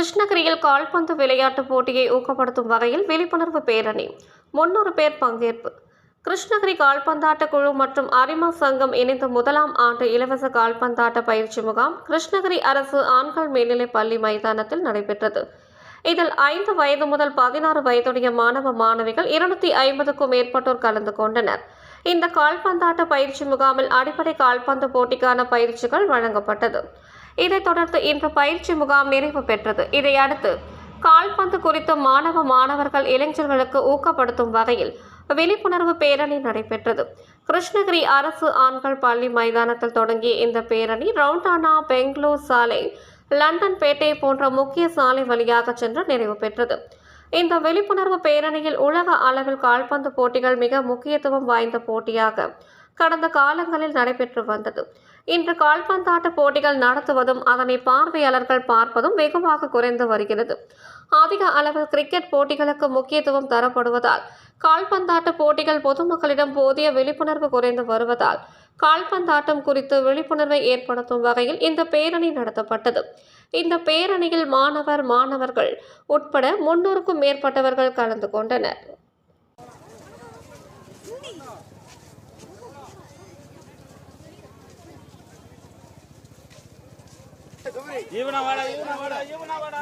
கிருஷ்ணகிரியில் கால்பந்து விளையாட்டுப் போட்டியை ஊக்கப்படுத்தும் வகையில் விழிப்புணர்வு பேரணி. முன்னூறு பேர் பங்கேற்பு. கிருஷ்ணகிரி கால்பந்தாட்ட குழு மற்றும் அரிமா சங்கம் இணைந்த முதலாம் ஆண்டு இலவச கால்பந்தாட்ட பயிற்சி முகாம் கிருஷ்ணகிரி அரசு ஆண்கள் மேல்நிலைப் பள்ளி மைதானத்தில் நடைபெற்றது. இதில் ஐந்து வயது முதல் பதினாறு வயதுடைய மாணவ மாணவிகள் இருநூத்தி ஐம்பதுக்கும் மேற்பட்டோர் கலந்து கொண்டனர். இந்த கால்பந்தாட்ட பயிற்சி முகாமில் அடிப்படை கால்பந்து போட்டிக்கான பயிற்சிகள் வழங்கப்பட்டது. இதைத் தொடர்ந்து இன்று பயிற்சி முகாம் நிறைவு பெற்றது. இதையடுத்து கால்பந்து குறித்து மாணவ மாணவர்கள் இளைஞர்களுக்கு ஊக்கப்படுத்தும் வகையில் விழிப்புணர்வு பேரணி நடைபெற்றது. கிருஷ்ணகிரி அரசு ஆண்கள் பள்ளி மைதானத்தில் தொடங்கிய இந்த பேரணி ரவுண்டானா பெங்களூர் சாலை லண்டன் பேட்டை போன்ற முக்கிய சாலை வழியாக சென்று நிறைவு பெற்றது. இந்த விழிப்புணர்வு பேரணியில் உலக அளவில் கால்பந்து போட்டிகள் மிக முக்கியத்துவம் வாய்ந்த போட்டியாக கடந்த காலங்களில் நடைபெற்று வந்தது. இன்று கால்பந்தாட்ட போட்டிகள் நடத்துவதும் அதனை பார்வையாளர்கள் பார்ப்பதும் வெகுவாக குறைந்து வருகிறது. அதிக அளவில் கிரிக்கெட் போட்டிகளுக்கு முக்கியத்துவம் தரப்படுவதால் கால்பந்தாட்ட போட்டிகள் பொதுமக்களிடம் போதிய விழிப்புணர்வு குறைந்து வருவதால் கால்பந்தாட்டம் குறித்து விழிப்புணர்வை ஏற்படுத்தும் வகையில் இந்த பேரணி நடத்தப்பட்டது. இந்த பேரணியில் மாணவர் மாணவர்கள் உட்பட முன்னூறுக்கும் மேற்பட்டவர்கள் கலந்து கொண்டனர். இவனா வாடா இவனா வாடா இவனா வாடா.